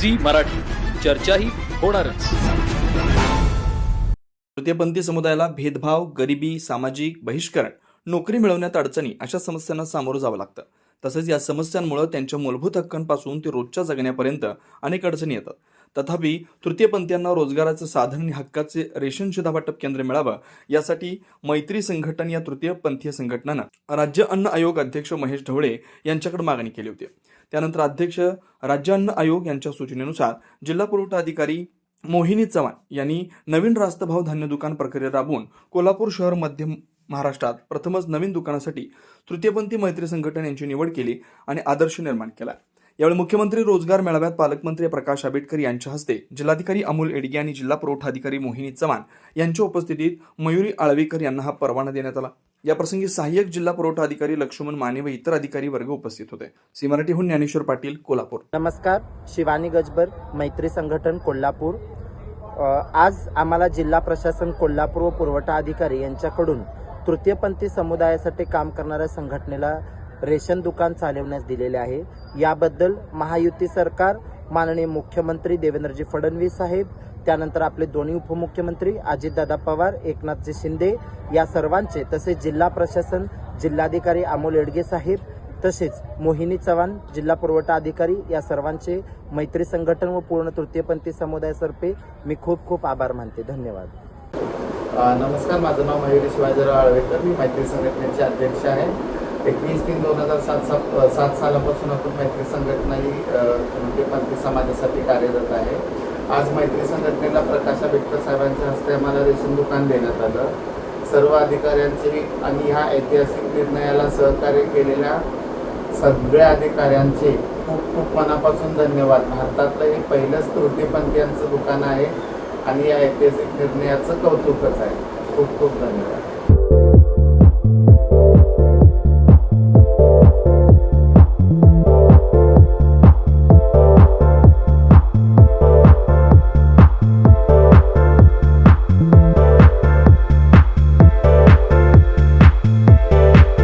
Zee Marathi. चर्चाही होणारच. तृतीयपंथी समुदायाला भेदभाव गरिबी सामाजिक बहिष्करण नोकरी मिळवण्यात अडचणी अशा समस्यांना सामोरं जावं लागतं. तसंच या समस्यांमुळे त्यांच्या मूलभूत हक्कांपासून ते रोजच्या जगण्यापर्यंत अनेक अडचणी येतात. तथापि तृतीयपंथीयांना रोजगाराचं साधन आणि हक्काचे रेशन शिधा वाटप केंद्र मिळावं यासाठी मैत्री संघटन या तृतीयपंथीय संघटनानं राज्य अन्न आयोग अध्यक्ष महेश ढवळे यांच्याकडे मागणी केली होती. त्यानंतर अध्यक्ष राज्य अन्न आयोग यांच्या सूचनेनुसार जिल्हा पुरवठा अधिकारी मोहिनी चव्हाण यांनी नवीन रास्तभाव धान्य दुकान प्रक्रिया राबवून कोल्हापूर शहर मध्य महाराष्ट्रात प्रथमच नवीन दुकानासाठी तृतीयपंथी मैत्री संघटन यांची निवड केली आणि आदर्श निर्माण केला. यावेळी मुख्यमंत्री रोजगार मेळाव्यात पालकमंत्री प्रकाश आंबेडकर यांच्या हस्ते जिल्हाधिकारी अमोल एडगे आणि जिल्हा पुरवठा अधिकारी मोहिनी चव्हाण यांच्या उपस्थितीत मयुरी आळवेकर यांना हा परवाना देण्यात आला. याप्रसंगी सहाय्यक जिल्हा पुरवठा अधिकारी लक्ष्मण माने व इतर अधिकारी वर्ग उपस्थित होते. सी मराठीहून ज्ञानेश्वर पाटील कोल्हापूर. नमस्कार शिवानी गजबर मैत्री संघटन कोल्हापूर. आज आम्हाला जिल्हा प्रशासन कोल्हापूर व पुरवठा अधिकारी यांच्याकडून तृतीयपंथी समुदायासाठी काम करणाऱ्या संघटनेला रेशन दुकान चालवण्यास दिलेले आहे. याबद्दल महायुती सरकार माननीय मुख्यमंत्री देवेंद्रजी फडणवीस साहेब त्यानंतर आपले दोन्ही उपमुख्यमंत्री अजितदादा पवार एकनाथजी शिंदे या सर्वांचे तसेच जिल्हा प्रशासन जिल्हाधिकारी अमोल एडगे साहेब तसेच मोहिनी चव्हाण जिल्हा पुरवठा अधिकारी या सर्वांचे मैत्री संघटन व पूर्ण तृतीयपंथी समुदायातर्फे मी खूप खूप आभार मानते. धन्यवाद. नमस्कार माझं नाव मयुरी शिवाजीराव आळवेकर मी मैत्री संघटनेचे अध्यक्ष आहे. एकवीस तीन दोन हजार सात सात सात सालापासून आपण मैत्री संघटना ही म्हणजे तृतीयपंथी समाजासाठी कार्यरत आहे. आज मैत्री संघटनेला प्रकाश आंबेडकर साहेबांच्या हस्ते आम्हाला रेशन दुकान देण्यात आलं. सर्व अधिकाऱ्यांचे आणि ह्या ऐतिहासिक निर्णयाला सहकार्य केलेल्या सगळ्या अधिकाऱ्यांचे खूप खूप मनापासून धन्यवाद. भारतातलं हे पहिलंच तृतीयपंथीयांचं दुकान आहे आणि या ऐतिहासिक निर्णयाचं कौतुकच आहे. खूप खूप धन्यवाद.